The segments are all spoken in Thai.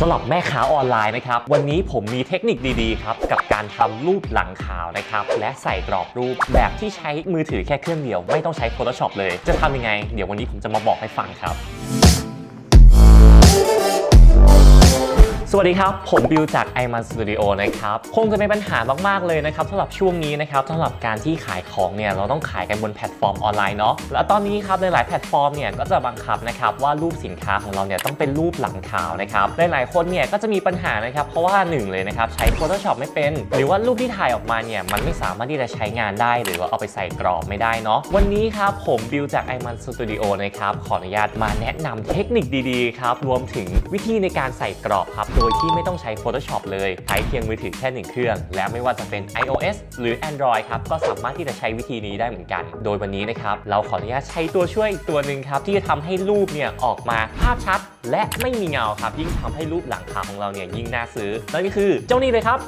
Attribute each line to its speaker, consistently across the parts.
Speaker 1: สำหรับแม่ค้าออนไลน์นะครับ วันนี้ผมมีเทคนิคดีๆครับกับการทำรูปหลังขาวนะครับ และใส่กรอบรูปแบบที่ใช้มือถือแค่เครื่องเดียว ไม่ต้องใช้ Photoshop เลย จะทำยังไง เดี๋ยววันนี้ผมจะมาบอกให้ฟังครับ สวัสดีครับ ผมบิวจาก i m a n Studio นะครับ คงจะเป็นปัญหามาก ๆ เลยนะครับสำหรับช่วงนี้นะครับสำหรับการที่ขายของเนี่ยเราต้องขายกันบนแพลตฟอร์มออนไลน์เนาะ และตอนนี้ครับหลายๆแพลตฟอร์มเนี่ยก็จะบังคับนะครับว่ารูปสินค้าของเราเนี่ยต้องเป็นรูปหลังขาวนะครับหลายๆคนเนี่ยก็จะมีปัญหานะครับเพราะว่าหนึ่งเลยนะครับใช้ Photoshop ไม่เป็น หรือว่ารูปที่ถ่ายออกมาเนี่ยมันไม่สามารถที่จะใช้งานได้ หรือว่าเอาไปใส่กรอบไม่ได้เนาะ วันนี้ครับผมบิวจาก i m a n Studio นะครับขออนุญาตมาแนะนำเทคนิคดีๆครับรวมถึงวิธีในการใส่กรอบครับโดยที่ไม่ต้องใช้ Photoshop เลย ใช้เพียงมือถือแค่หนึ่งเครื่อง และไม่ว่าจะเป็น iOS หรือ Android ครับ ก็สามารถที่จะใช้วิธีนี้ได้เหมือนกัน โดยวันนี้นะครับ เราขออนุญาตใช้ตัวช่วยตัวหนึ่งครับ ที่จะทำให้รูปเนี่ยออกมาภาพชัด และไม่มีเงาครับ ยิ่งทำให้รูปหลังคาของเราเนี่ยยิ่งน่าซื้อ นั่นก็คือเจ้านี้เลยครับ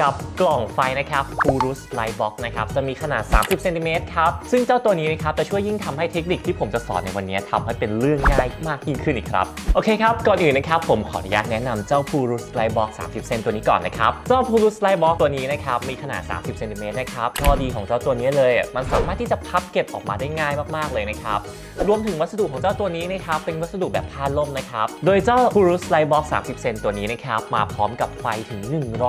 Speaker 1: กับกล่องไฟนะครับ Purus Lightbox นะครับ จะมีขนาด 30เซนติเมตรครับ ซึ่งเจ้าตัวนี้นะครับ จะช่วยยิ่งทำให้เทคนิคที่ผมจะสอนในวันนี้ทำให้เป็นเรื่องง่ายมากยิ่งขึ้นอีกครับ โอเคครับ ก่อนอื่นนะครับ ผมขออนุญาตแนะนำเจ้า Purus Lightbox 30 เซนตัวนี้ก่อนนะครับเจ้า Purus Lightbox ตัวนี้นะครับมีขนาด 30 เซนติเมตรนะครับข้อดีของเจ้าตัวนี้เลย มันสามารถที่จะพับเก็บออกมาได้ง่ายมากๆเลยนะครับรวมถึงวัสดุของเจ้าตัวนี้นะครับเป็นวัสดุแบบผ้าล่มนะครับโดยเจ้า Purus Lightbox 30 เซนตัวนี้นะครับมาพร้อมกับไฟถึง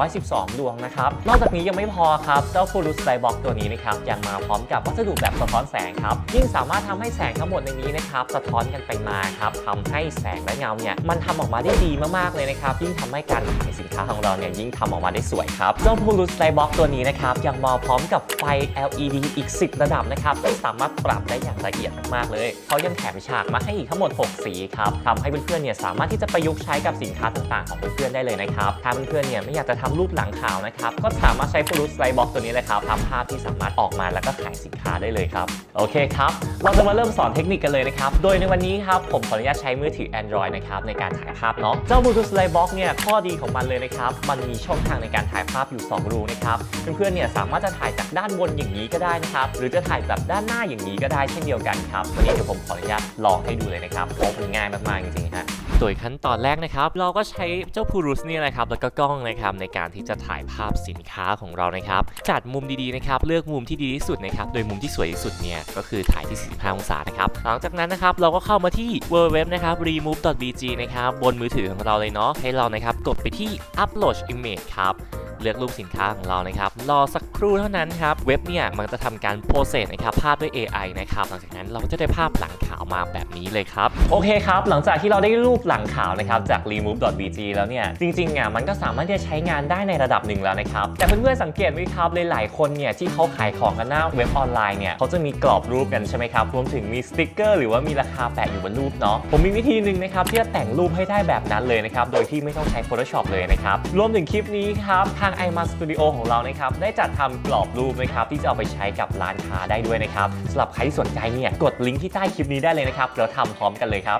Speaker 1: 112 ดวงนะครับนอกจากนี้ยังไม่พอครับเจ้า Purus Lightbox ตัวนี้นะครับยังมาพร้อมกับวัสดุแบบสะท้อนแสงครับยิ่งสามารถทำให้แสงทั้งหมดในนี้นะครับสะท้อนกันไปมาครับทำให้แสงและเงาเนี่ยมันทำออกมาได้ดีมากๆเลยนะครับยิ่งทำให้การขายสินค้าของเราเนี่ยยิ่งทำออกมาได้สวยครับเจ้า Purus Lightbox ตัวนี้นะครับยังมาพร้อมกับไฟ LED อีก 10 ระดับนะครับที่สามารถปรับได้อย่างละเอียดมากๆเลยเขายังแถมฉากมาให้อีกทั้งหมด 6 สีครับทำให้เพื่อนๆเนี่ยสามารถที่จะประยุกต์ใช้กับสินค้าต่างๆของเพื่อนๆได้เลยนะครับถ้าเพื่อนๆเนี่ยไม่อยากจะทำรูปหลังขาวนะครับก็สามารถใช้ Purus Lightbox ตัวนี้เลยครับทำภาพที่สามารถออกมาแล้วก็ขายสินค้าได้เลยครับโอเคครับเราจะมาเริ่มสอนเทคนิคกันเลยนะครับโดยในวันนี้ครับผมขออนุญาตใช้มือถือ Android นะครับในการถ่ายภาพเนาะเจ้า Purus Lightbox เนี่ยข้อดีของมันเลยนะครับ มันมีช่องทางในการถ่ายภาพอยู่ 2 รูนะครับ เพื่อนๆ เนี่ยสามารถจะถ่ายจากด้านบนอย่างนี้ก็ได้นะครับ หรือจะถ่ายแบบด้านหน้าอย่างนี้ก็ได้เช่นเดียวกันครับ วันนี้เดี๋ยวผมขออนุญาตลองให้ดูเลยนะครับเพราะมันง่ายมากๆจริงๆฮะ โดยขั้นตอนแรกนะครับ เราก็ใช้เจ้าพูรุสเนี่ยนะครับแล้วก็กล้องนะครับในการที่จะถ่ายภาพสินค้าของเรานะครับ จัดมุมดีๆนะครับเลือกมุมที่ดีที่สุดนะครับโดยมุมที่สวยที่สุดเนี่ยก็คือถ่ายที่ 45 องศานะครับหลังจากนั้นนะครับเราก็เข้ามาที่ www นะครับ remove.bg นะครับบนมือถือของเราเลยเนาะให้เรานะครับกดไปที่ upload image ครับ เลือกรูปสินค้าของเรานะครับรอสักครู่เท่านั้นครับเว็บเนี่ยมันจะทำการโปรเซสนะครับภาพด้วย AI นะครับหลังจากนั้นเราก็จะได้ภาพหลังขาวมาแบบนี้เลยครับโอเคครับหลังจากที่เราได้รูปหลังขาวนะครับจาก remove.bg แล้วเนี่ยจริงๆอะมันก็สามารถที่จะใช้งานได้ในระดับหนึ่งแล้วนะครับแต่เพื่อนๆสังเกตไหมครับหลายๆคนเนี่ยที่เขาขายของกันหน้าเว็บออนไลน์เนี่ยเขาจะมีกรอบรูปกันใช่ไหมครับรวมถึงมีสติกเกอร์หรือว่ามีราคาแปะอยู่บนรูปเนาะผมมีวิธีหนึ่งนะครับที่จะแต่งรูปให้ได้แบบนั้นเลยนะครับโดยที่ไม่ต้องใช้ Photoshop เลยนะครับรวมถึงคลิปนี้ครับทาง i m a Studio ของเรานะครับได้จัดทำกรอบรูปนะครับที่จะเอาไปใช้กับร้านค้าได้ด้วยนะครับสำหรับใครที่สนใจเนี่ยกดลิงก์ที่ใต้คลิปนี้ได้เลยนะครับแล้วทำพร้อมกันเลยครับ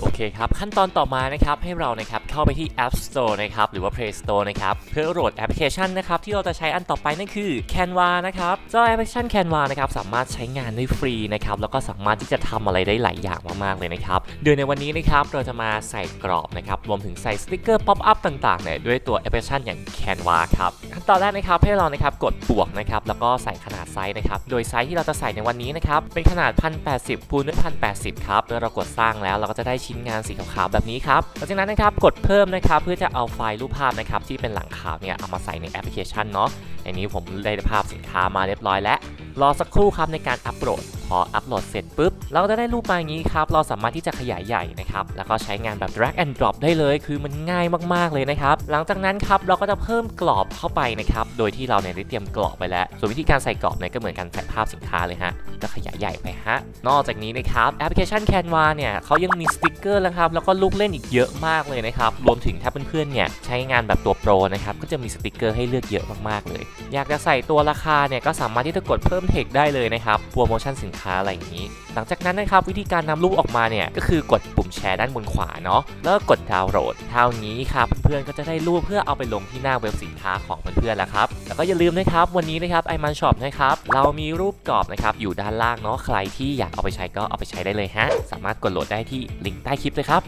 Speaker 1: โอเคครับ ขั้นตอนต่อมานะครับให้เรานะครับเข้าไปที่ App Store นะครับหรือว่า Play Store นะครับเพื่อโหลดแอปพลิเคชันนะครับที่เราจะใช้อันต่อไปนั่นคือ Canva นะครับเจ้าแอปพลิเคชัน Canva นะครับสามารถใช้งานได้ฟรีนะครับแล้วก็สามารถที่จะทำอะไรได้หลายอย่างมากๆเลยนะครับโดยในวันนี้นะครับเราจะมาใส่กรอบนะครับรวมถึงใส่สติกเกอร์ป๊อปอัพต่างๆเนี่ยด้วยตัวแอปพลิเคชันอย่าง Canva ครับขั้นตอนแรกนะครับให้เรานะครับกดบวกนะครับแล้วก็ใส่ขนาด ไซส์นะครับ โดยไซส์ที่เราจะใส่ในวันนี้นะครับ เป็นขนาด 1080คูณด้วย1080 ครับ เมื่อเรากดสร้างแล้วเราก็จะได้ชิ้นงานสีขาวๆแบบนี้ครับ หลังจากนั้นนะครับ กดเพิ่มนะครับ เพื่อจะเอาไฟล์รูปภาพนะครับที่เป็นหลังขาวเนี่ยเอามาใส่ในแอปพลิเคชันเนาะในนี้ผมได้ภาพสินค้ามาเรียบร้อยแล้ว รอสักครู่ครับในการอัปโหลด พออัปโหลดเสร็จปุ๊บ เราก็จะได้รูปมาอย่างนี้ครับ เราสามารถที่จะขยายใหญ่นะครับ แล้วก็ใช้งานแบบ drag and drop ได้เลย คือมันง่ายมากๆเลยนะครับ หลังจากนั้นครับ เราก็จะเพิ่มกรอบเข้าไปนะครับ โดยที่เราเนี่ยได้เตรียมกรอบไปแล้ว ส่วนวิธีการใส่กรอบเนี่ยก็เหมือนการใส่ภาพสินค้าเลยฮะ ก็ขยายใหญ่ไปฮะ นอกจากนี้นะครับแอปพลิเคชัน Canva เนี่ยเขายังมีสติกเกอร์นะครับแล้วก็ลูกเล่นอีกเยอะมากเลยนะครับ รวมถึงถ้าเพื่อนๆเนี่ยใช้งานแบบตัวโปรนะครับก็จะมีสติกเกอร์ให้เลือกเยอะมากๆเลย อยากจะใส่ตัวราคาเนี่ยก็สามารถที่จะกดเพิ่มเทคได้เลยนะครับโปรโมชั่นสินค้าอะไรอย่างนี้ หลังจากนั้นนะครับวิธีการนำรูปออกมาเนี่ยก็คือกดปุ่มแชร์ด้านบนขวาเนาะแล้วก็กดดาวน์โหลดเท่านี้ครับเพื่อนๆก็จะได้รูปเพื่อเอาไปลงที่หน้าเว็บสินค้าของเพื่อนๆแล้วครับแล้วก็อย่าลืมนะครับวันนี้นะครับไอมันช็อปนะครับเรามีรูปกรอบนะครับอยู่ด้านล่างเนาะใครที่อยากเอาไปใช้ก็เอาไปใช้ได้เลยฮะสามารถกดโหลดได้ที่ลิงก์ใต้คลิปเลยครับ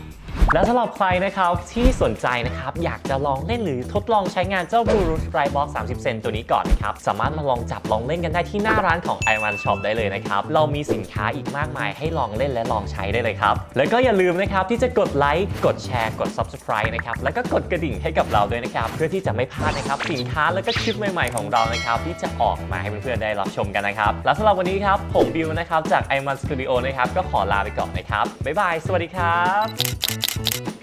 Speaker 1: และสำหรับใครนะครับที่สนใจนะครับอยากจะลองเล่นหรือทดลองใช้งานเจ้า Blue Root Bright Box 30 เซนตัวนี้ก่อนนะครับ สามารถมาลองจับลองเล่นกันได้ที่หน้าร้านของ i อ a n Shop ได้เลยนะครับ เรามีสินค้าอีกมากมายให้ลองเล่นและลองใช้ได้เลยครับ แล้วก็อย่าลืมนะครับที่จะกดไลค์กดแชร์กด Subscribe นะครับแล้วก็กดกระดิ่งให้กับเราด้วยนะครับ เพื่อที่จะไม่พลาดนะครับสินค้าแล้วก็คลิปใหม่ๆของเรานะครับที่จะออกมาให้เพื่อนๆได้รับชมกันนะครับและสำหรับวันนี้ครับผมบิวนะครับจาก i อ a n Studio นะครับก็ขอลาไปก่อนนะครับบ๊ายบายสวัสดีครับ Bye.